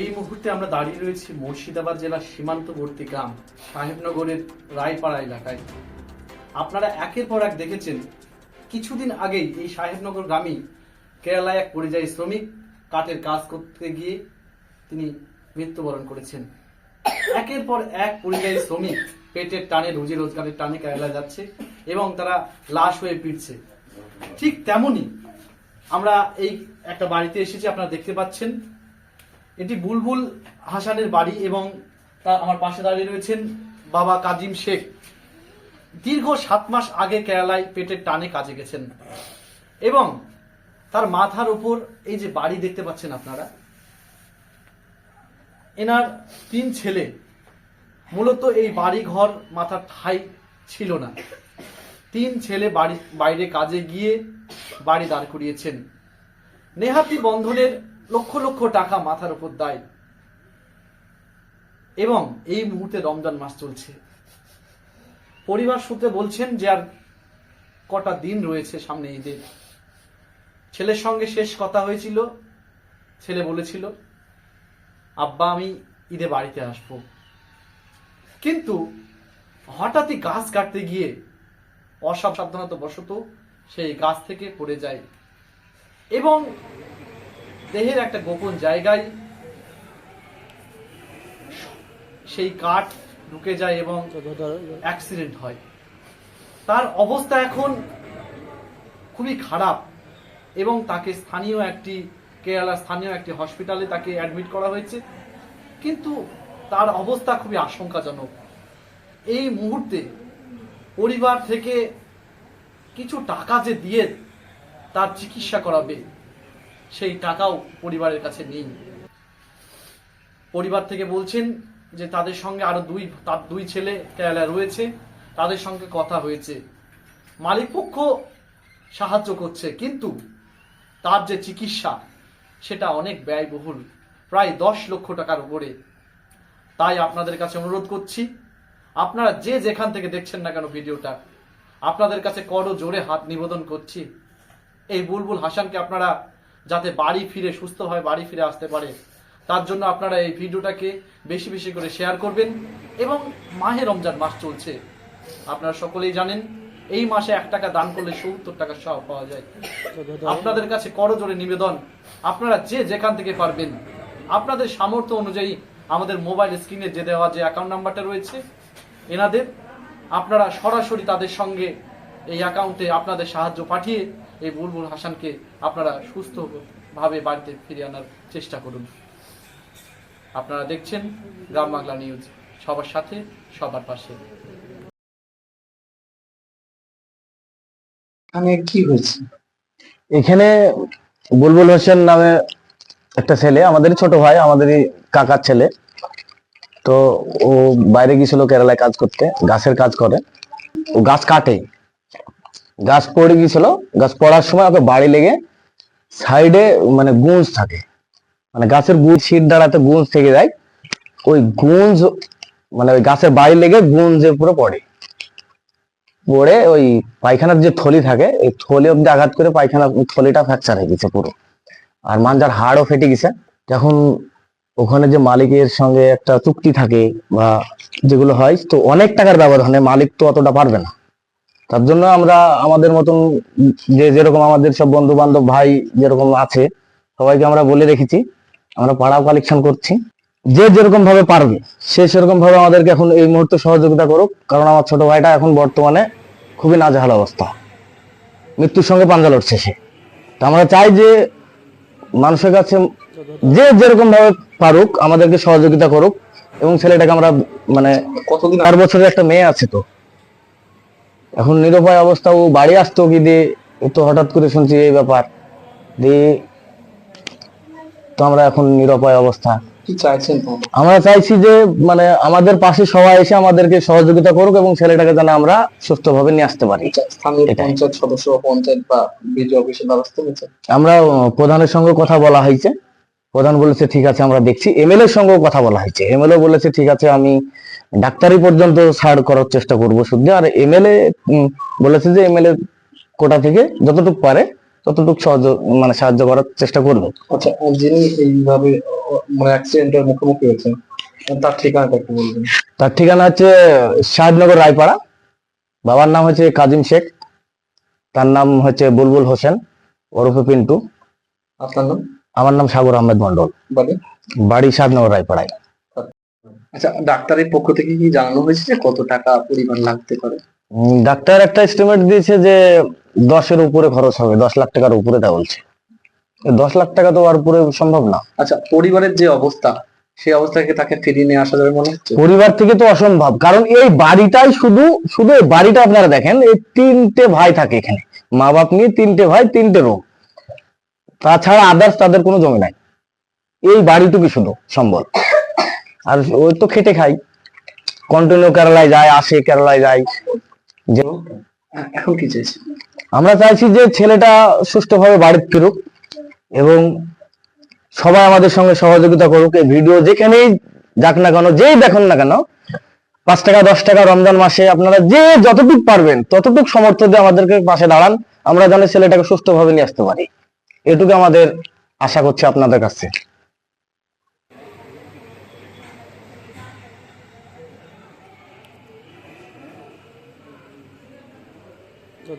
এই মুহূর্তে আমরা দাঁড়িয়ে রয়েছি মুর্শিদাবাদ জেলার সীমান্তবর্তী গ্রাম, সাহেবনগরের রায়পাড়া এলাকায়। আপনারা একের পর এক দেখেছেন, কিছুদিন আগেই এই সাহেবনগর গ্রামে কেরালায় এক পরিযায়ী শ্রমিক কাঠের কাজ করতে গিয়ে তিনি মৃত্যুবরণ করেছেন। একের পর এক পরিযায়ী শ্রমিক পেটের টানে, রুজি রোজগারের টানে কেরালায় যাচ্ছে এবং তারা লাশ হয়ে ফিরছে। ঠিক তেমনি আমরা এই একটা বাড়িতে এসেছি, আপনারা দেখতে পাচ্ছেন। এটি বুলবুল হাসানের বাড়ি এবং তার আমার পাশে দাঁড়িয়ে রয়েছেন বাবা কাজিম শেখ। দীর্ঘ সাত মাস আগে কেরালায় পেটের টানে কাজে গেছেন। এবং তার মাথার উপর এই যে বাড়ি দেখতে পাচ্ছেন আপনারা, এনার তিন ছেলে। মূলত এই বাড়ি ঘর মাথার ঠাই ছিল না। তিন ছেলে বাড়ি, বাইরে কাজে গিয়ে বাড়ি দাঁড় করিয়েছেন। নেহাতি বন্ধনের লক্ষ লক্ষ টাকা মাথার উপর দায়। এবং এই মুহূর্তে রমজান মাস চলছে। পরিবার সূত্রে বলছেন যে আর কটা দিন রয়েছে সামনে ঈদের ছেলের সঙ্গে শেষ কথা হয়েছিল, ছেলে বলেছিল, আব্বা, আমি ঈদে বাড়িতে আসব। কিন্তু হঠাৎই গাছ কাটতে গিয়ে অসাবধানতা বশত সেই গাছ থেকে পড়ে যায়। এবং দেহের একটা গোপন জায়গায় সেই কাঠ ঢুকে যায় এবং অ্যাক্সিডেন্ট হয়। তার অবস্থা এখন খুবই খারাপ এবং তাকে স্থানীয় একটি কেরালার স্থানীয় একটি হসপিটালে তাকে অ্যাডমিট করা হয়েছে। কিন্তু তার অবস্থা খুবই আশঙ্কাজনক। এই মুহূর্তে পরিবার থেকে কিছু টাকা যে দিয়ে তার চিকিৎসা করাবে সেই টাকাও পরিবারের কাছে নেই। পরিবার থেকে বলছেন যে তাদের সঙ্গে আরও দুই, তার দুই ছেলে কেরালায় রয়েছে, তাদের সঙ্গে কথা হয়েছে। মালিক পক্ষ সাহায্য করছে, কিন্তু তার যে চিকিৎসা, সেটা অনেক ব্যয়বহুল, প্রায় দশ লক্ষ টাকার উপরে। তাই আপনাদের কাছে অনুরোধ করছি, আপনারা যে যেখান থেকে দেখছেন না কেন ভিডিওটা, আপনাদের কাছে করো জোরে হাত নিবেদন করছি। এই বুলবুল হাসানকে আপনারা যাতে বাড়ি ফিরে, সুস্থভাবে বাড়ি ফিরে আসতে পারে। তার জন্য আপনারা এই ভিডিওটাকে বেশি বেশি করে শেয়ার করবেন এবং মাহে রমজান মাস চলছে। আপনারা সকলেই জানেন, এই মাসে এক টাকা দান করলে সত্তর টাকা সব পাওয়া যায়। আপনাদের কাছে করজোরে নিবেদন, আপনারা যে যেখান থেকে পারবেন। আপনাদের সামর্থ্য অনুযায়ী আমাদের মোবাইল স্ক্রিনে যে দেওয়া যে অ্যাকাউন্ট নাম্বারটা রয়েছে, এনাদের আপনারা সরাসরি তাদের সঙ্গে এই অ্যাকাউন্টে আপনাদের সাহায্য পাঠিয়ে এই বুলবুল হাসানকে আপনারা সুস্থভাবে বাড়িতে ফিরে আনার চেষ্টা করুন। আপনারা দেখছেন গ্রাম বাংলা নিউজ সবার সাথে সবার পাশে। এখানে কি হয়েছে? এখানে বুলবুল হোসেন নামে একটা ছেলে আমাদেরই ছোট ভাই আমাদেরই কাকার ছেলে। তো ও বাইরে গিয়েছিল কেরালায় কাজ করতে গাছের কাজ করে। ও গাছ কাটে। গাছ পড়ে গিয়েছিল গাছ পড়ার সময় ওকে বাড়ি লেগে সাইডে মানে গুঞ্জ থাকে। মানে গাছের গুঁজ শীত দাঁড়াতে গুঞ্জ থেকে যায়। ওই গুঞ্জ মানে ওই গাছের বাড়ি লেগে গুঞ্জে পুরো পড়ে। পড়ে ওই পায়খানার যে থলি থাকে, এই থলি অব্দি আঘাত করে পায়খানা থলিটা ফ্র্যাকচার হয়ে গেছে পুরো। আর মাঞ্জার হাড়ও ফেটে গেছে। যখন ওখানে যে মালিকের সঙ্গে একটা চুক্তি থাকে বা যেগুলো হয়, তো অনেক টাকার ব্যবধানে মালিক তো অতটা পারবে না। তার জন্য আমরা আমাদের মতন যে যেরকম আমাদের সব বন্ধু বান্ধব ভাই যেরকম আছে সবাইকে আমরা বলে রেখেছি আমরা পাড়াও কালেকশন করছি। যে যেরকম ভাবে পারবে সে সেরকম ভাবে আমাদেরকে এখন এই মুহূর্তে সহযোগিতা করুক কারণ আমার ছোট ভাইটা এখন বর্তমানে খুবই নাজেহাল অবস্থা। মৃত্যুর সঙ্গে পাঞ্জা লড়ছে সে। তা আমরা চাই যে মানুষের কাছে যে যেরকম ভাবে পারুক আমাদেরকে সহযোগিতা করুক এবং ছেলেটাকে আমরা মানে কতদিন চার বছরের একটা মেয়ে আছে তো। এখন নিরুপায় অবস্থা ও বাড়ি আসতো কি দিয়ে? তো হঠাৎ করে শুনছি এই ব্যাপার। দিয়ে তো আমরা এখন নিরুপায় অবস্থা? আমরা চাইছি যে মানে আমাদের পাশে সবাই এসে আমাদেরকে সহযোগিতা করুক এবং ছেলেটাকে যেন আমরা সুস্থভাবে নিয়ে আসতে পারি। এটাই। পঞ্চায়েত সদস্য পঞ্চায়েত বা বিডিও অফিসের ব্যবস্থা আমরা প্রধানের সঙ্গে কথা বলা হয়েছে। প্রধান বলেছে ঠিক আছে আমরা দেখছি। এমএলএর সঙ্গেও কথা বলা হয়েছে। এমএলএ বলেছে ঠিক আছে আমি ডাক্তারি পর্যন্ত ছাড় করার চেষ্টা করব শুদ্ধ আর এমএলএ বলেছে যে এমএলএ কোটা থেকে যতটুকু পারে ততটুকু সহজ মানে সাহায্য করার চেষ্টা করব। আচ্ছা যিনি এইভাবে মানে অ্যাক্সিডেন্টের মুখোমুখি হয়েছেন তার ঠিকানাটা একটু বলবেন। তার ঠিকানা হচ্ছে সাহেবনগর রায়পাড়া। বাবার নাম হচ্ছে কাজিম শেখ। তার নাম হচ্ছে বুলবুল হোসেন। ওরফে পিন্টু। আপনার নাম? আমার নাম সাগর আহমেদ মন্ডল বাড়ি সাহেবনগর রায়পাড়ায়। আচ্ছা ডাক্তারের পক্ষ থেকে কি জানানো হয়েছে যে কত টাকা পরিমাণ লাগতে পারে? ডাক্তার একটা এস্টিমেট দিয়েছে যে দশের উপরে খরচ হবে দশ লাখ টাকার উপরে তা বলছে। দশ লাখ টাকা তো আর উপরে সম্ভব না। আচ্ছা পরিবারের যে অবস্থা সেই অবস্থাকে তাকে ফিরিয়ে নিয়ে আসা যাবে মনে হচ্ছে? পরিবার থেকে তো অসম্ভব কারণ এই বাড়িটাই শুধু শুধু এই বাড়িটা আপনারা দেখেন এই তিনটে ভাই থাকে এখানে। মা বাপ নিয়ে তিনটে ভাই তিনটে রোগ তাছাড়া আদার্স তাদের কোনো জমি নাই। এই বাড়িটুকু শুধু সম্বল। আর ওই তো খেটে খাই। কন্টিনিউ কেরালায় যায়, আসে, কেরালায় যায়। আমরা চাইছি যে ছেলেটা সুষ্ঠুভাবে বাড়িতে ফিরুক এবং সবাই আমাদের সঙ্গে সহযোগিতা করুক। এই ভিডিও যেখানেই যাক না কেন, যেই দেখুন না কেন, পাঁচ টাকা, দশ টাকা রমজান মাসে আপনারা যে যতটুকু পারবেন, ততটুকু সমর্থ দিয়ে আমাদেরকে পাশে দাঁড়ান। আমরা যেন ছেলেটাকে সুস্থভাবে নিয়ে আসতে পারি। এটুকু আমাদের আশা করছি আপনাদের কাছে। ধর